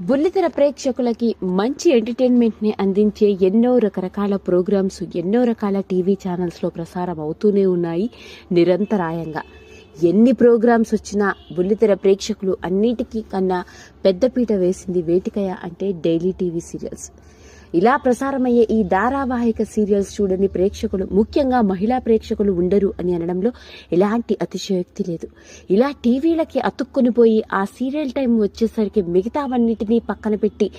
బుల్లితెర ప్రేక్షకులకి మంచి ఎంటర్టైన్మెంట్ని అందించే ఎన్నో రకరకాల ప్రోగ్రామ్స్ ఎన్నో రకాల టీవీ ఛానల్స్లో ప్రసారం అవుతూనే ఉన్నాయి నిరంతరాయంగా. ఎన్ని ప్రోగ్రామ్స్ వచ్చినా బుల్లితెర ప్రేక్షకులు అన్నిటికీ కన్నా పెద్దపీట వేసింది వేటికయ అంటే డైలీ టీవీ సీరియల్స్. ఇలా ప్రసారమయ్యే ఈ ధారావాహిక సీరియల్స్ చూడని ప్రేక్షకులు ముఖ్యంగా మహిళా ప్రేక్షకులు ఉండరు అని అనడంలో ఎలాంటి అతిశయోక్తి లేదు. ఇలా టీవీలకి అతుక్కుని పోయి ఆ సీరియల్ టైం వచ్చేసరికి మిగతావన్నిటినీ పక్కన పెట్టి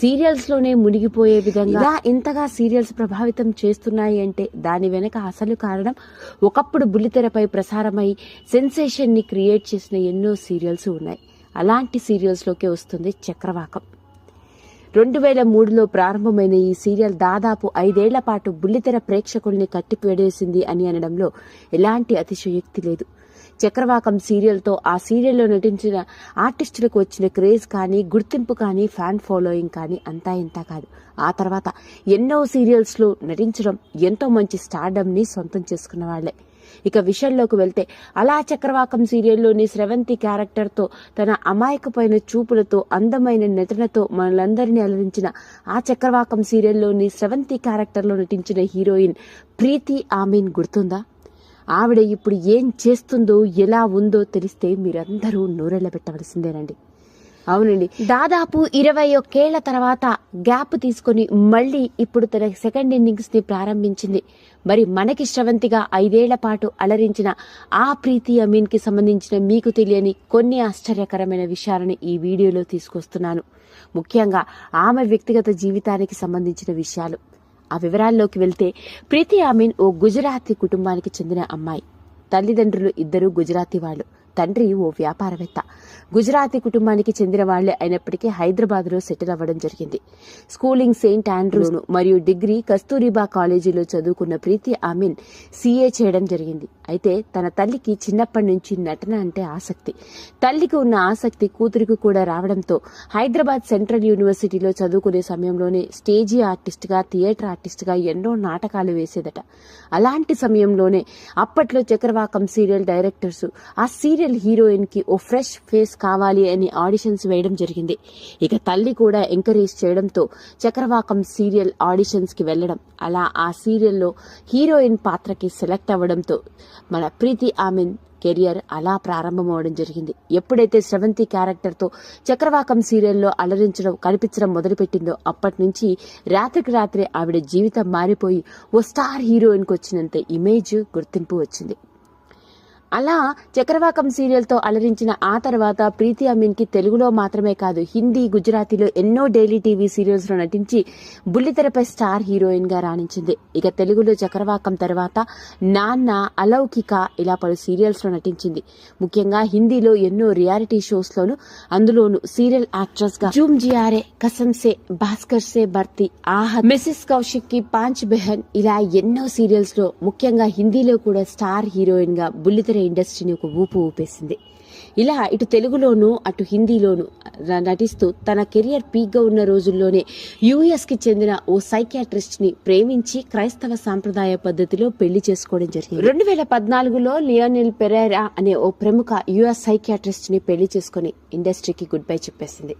సీరియల్స్లోనే మునిగిపోయే విధంగా ఇలా ఇంతగా సీరియల్స్ ప్రభావితం చేస్తున్నాయి అంటే దాని వెనక అసలు కారణం ఒకప్పుడు బుల్లితెరపై ప్రసారమై సెన్సేషన్ని క్రియేట్ చేసిన ఎన్నో సీరియల్స్ ఉన్నాయి. అలాంటి సీరియల్స్లోకి వస్తుంది చక్రవాకం. రెండు వేల మూడులో ప్రారంభమైన ఈ సీరియల్ దాదాపు ఐదేళ్ళ పాటు బుల్లితెర ప్రేక్షకుల్ని కట్టిపడేసింది అని అనడంలో ఎలాంటి అతిశయోక్తి లేదు. చక్రవాకం సీరియల్తో ఆ సీరియల్లో నటించిన ఆర్టిస్టులకు వచ్చిన క్రేజ్ కానీ గుర్తింపు కానీ ఫ్యాన్ ఫాలోయింగ్ కానీ అంతా ఇంత కాదు. ఆ తర్వాత ఎన్నో సీరియల్స్లో నటించడం ఎంతో మంచి స్టార్డమ్ని సొంతం చేసుకున్న వాళ్ళే. ఇక విషయంలోకి వెళ్తే అలా చక్రవాకం సీరియల్లోని స్రవంతి క్యారెక్టర్తో తన అమాయకమైన చూపులతో అందమైన నటనతో మనలందరినీ అలరించిన ఆ చక్రవాకం సీరియల్లోని స్రవంతి క్యారెక్టర్లో నటించిన హీరోయిన్ ప్రీతి ఆమెన్ గుర్తుందా? ఆవిడ ఇప్పుడు ఏం చేస్తుందో ఎలా ఉందో తెలిస్తే మీరందరూ నూరెళ్ళబెట్టవలసిందేనండి. అవునండి. దాదాపు ఇరవై ఒక్కేళ్ళ తర్వాత గ్యాప్ తీసుకొని మళ్ళీ ఇప్పుడు తన సెకండ్ ఇన్నింగ్స్ని ప్రారంభించింది. మరి మనకి శ్రవంతిగా ఐదేళ్ళ పాటు అలరించిన ఆ ప్రీతి అమీన్కి సంబంధించిన మీకు తెలియని కొన్ని ఆశ్చర్యకరమైన విషయాలను ఈ వీడియోలో తీసుకొస్తున్నాను. ముఖ్యంగా ఆమె వ్యక్తిగత జీవితానికి సంబంధించిన విషయాలు. ఆ వివరాల్లోకి వెళ్తే ప్రీతి అమీన్ ఓ గుజరాతీ కుటుంబానికి చెందిన అమ్మాయి. తల్లిదండ్రులు ఇద్దరు గుజరాతీ వాళ్ళు. తండ్రి ఓ వ్యాపారవేత్త. గుజరాతీ కుటుంబానికి చెందిన వాళ్ళే అయినప్పటికీ హైదరాబాద్లో సెటిల్ అవ్వడం జరిగింది. స్కూలింగ్ సెయింట్ ఆండ్రూస్ మరియు డిగ్రీ కస్తూరిబా కాలేజీలో చదువుకున్న ప్రీతి అమీన్ సీఏ చేయడం జరిగింది. అయితే తన తల్లికి చిన్నప్పటి నుంచి నటన అంటే ఆసక్తి. తల్లికి ఉన్న ఆసక్తి కూతురికి కూడా రావడంతో హైదరాబాద్ సెంట్రల్ యూనివర్సిటీలో చదువుకునే సమయంలోనే స్టేజీ ఆర్టిస్ట్గా థియేటర్ ఆర్టిస్ట్గా ఎన్నో నాటకాలు వేసేదట. అలాంటి సమయంలోనే అప్పట్లో చక్రవాకం సీరియల్ డైరెక్టర్స్ ఆ సీరియల్ హీరోయిన్ హీరోయిన్కి ఓ ఫ్రెష్ ఫేస్ కావాలి అని ఆడిషన్స్ వేయడం జరిగింది. ఇక తల్లి కూడా ఎంకరేజ్ చేయడంతో చక్రవాకం సీరియల్ ఆడిషన్స్కి వెళ్ళడం అలా ఆ సీరియల్లో హీరోయిన్ పాత్రకి సెలెక్ట్ అవ్వడంతో మన ప్రీతి ఆమెన్ కెరియర్ అలా ప్రారంభమవడం జరిగింది. ఎప్పుడైతే స్రవంతి క్యారెక్టర్తో చక్రవాకం సీరియల్లో అలరించడం కనిపించడం మొదలుపెట్టిందో అప్పటి నుంచి రాత్రికి రాత్రే ఆవిడ జీవితం మారిపోయి ఓ స్టార్ హీరోయిన్కి వచ్చినంత ఇమేజ్ గుర్తింపు వచ్చింది. అలా చక్రవాకం సీరియల్తో అలరించిన ఆ తర్వాత ప్రీతి అమీన్కి తెలుగులో మాత్రమే కాదు హిందీ గుజరాతీలో ఎన్నో డైలీ టీవీ సీరియల్స్లో నటించి బుల్లితెరపై స్టార్ హీరోయిన్గా రాణించింది. ఇక తెలుగులో చక్రవాకం తర్వాత నాన్న అలౌకిక ఇలా పలు సీరియల్స్లో నటించింది. ముఖ్యంగా హిందీలో ఎన్నో రియాలిటీ షోస్ లోను అందులోను సీరియల్ యాక్ట్రెస్గా జూమ్ జియారే కసంసే భాస్కర్ సే భర్తీ ఆహ మిసెస్ కౌశిక్కి పాంచ్ బెహన్ ఇలా ఎన్నో సీరియల్స్లో ముఖ్యంగా హిందీలో కూడా స్టార్ హీరోయిన్గా బుల్లితెర ఇండస్ట్రీని ఒక ఊపు ఊపేసింది. ఇలా ఇటు తెలుగులోను అటు హిందీలోను నటిస్తూ తన కెరియర్ పీక్గా ఉన్న రోజుల్లోనే యూఎస్కి చెందిన ఓ సైకియాట్రిస్ట్ని ప్రేమించి క్రైస్తవ సాంప్రదాయ పద్ధతిలో పెళ్ళి చేసుకోవడం జరిగింది. రెండు వేల పద్నాలుగులో లియోనిల్ పెరేరా అనే ఓ ప్రముఖ యుఎస్ సైకియాట్రిస్ట్ని పెళ్ళి చేసుకుని ఇండస్ట్రీకి గుడ్ బై చెప్పేసింది.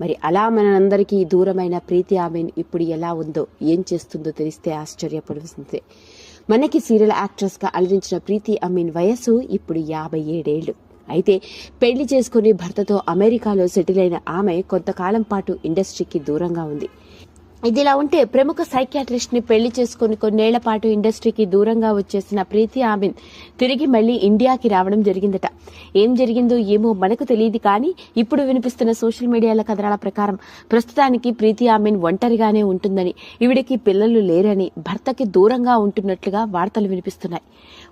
మరి అలా మనందరికీ దూరమైన ప్రీతి ఆమెన్ ఇప్పుడు ఎలా ఉందో ఏం చేస్తుందో తెలిస్తే ఆశ్చర్యపడుతుంది. మనకి సీరియల్ యాక్ట్రెస్గా అలరించిన ప్రీతి అమీన్ వయస్సు ఇప్పుడు యాభై ఏడేళ్ళు. అయితే పెళ్ళి చేసుకుని భర్తతో అమెరికాలో సెటిల్ అయిన ఆమె కొంతకాలం పాటు ఇండస్ట్రీకి దూరంగా ఉంది. ఇదిలా ఉంటే ప్రముఖ సైకియాట్రిస్ట్ని పెళ్ళి చేసుకుని కొన్నేళ్ళ పాటు ఇండస్ట్రీకి దూరంగా వచ్చేసిన ప్రీతి ఆమెన్ తిరిగి మళ్ళీ ఇండియాకి రావడం జరిగిందట. ఏం జరిగిందో ఏమో మనకు తెలియదు కానీ ఇప్పుడు వినిపిస్తున్న సోషల్ మీడియాల కథనాల ప్రకారం ప్రస్తుతానికి ప్రీతి ఆమెన్ ఒంటరిగానే ఉంటుందని ఈవిడికి పిల్లలు లేరని భర్తకి దూరంగా ఉంటున్నట్లుగా వార్తలు వినిపిస్తున్నాయి.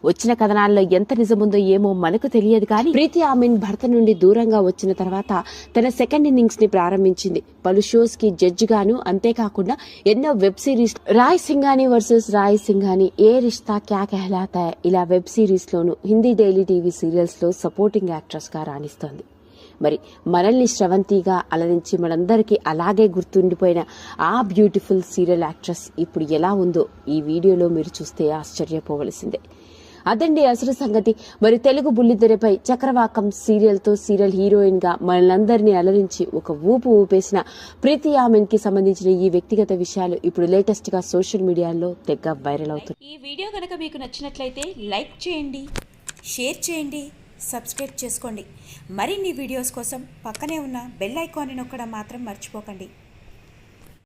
వచ్చిన కథనాల్లో ఎంత నిజముందో ఏమో మనకు తెలియదు కానీ ప్రీతి ఆమెన్ భర్త నుండి దూరంగా వచ్చిన తర్వాత తన సెకండ్ ఇన్నింగ్స్ని ప్రారంభించింది. పలు షోస్కి జడ్జి గాను అంతేకాకుండా ఎన్నో web series Rai Singhania versus Rai Singhania Yeh Rishta Kya Kehlata ఇలా వెబ్ సిరీస్ లోను హిందీ డైలీ టీవీ సీరియల్స్లో సపోర్టింగ్ యాక్ట్రెస్గా రాణిస్తోంది. మరి మనల్ని శ్రవంతిగా అలరించి మనందరికీ అలాగే గుర్తుండిపోయిన ఆ బ్యూటిఫుల్ సీరియల్ యాక్ట్రెస్ ఇప్పుడు ఎలా ఉందో ఈ వీడియోలో మీరు చూస్తే ఆశ్చర్యపోవలసిందే. అదండి అసలు సంగతి. మరి తెలుగు బుల్లితెరపై చక్రవాకం సీరియల్తో సీరియల్ హీరోయిన్గా మనలందరినీ అలరించి ఒక ఊపు ఊపేసిన ప్రీతి ఆమెన్కి సంబంధించిన ఈ వ్యక్తిగత విషయాలు ఇప్పుడు లేటెస్ట్గా సోషల్ మీడియాలో తెగ వైరల్ అవుతుంది ఈ వీడియో కనుక మీకు నచ్చినట్లయితే లైక్ చేయండి షేర్ చేయండి సబ్స్క్రైబ్ చేసుకోండి. మరిన్ని వీడియోస్ కోసం పక్కనే ఉన్న బెల్ ఐకాన్ని నొక్కడం మాత్రం మర్చిపోకండి.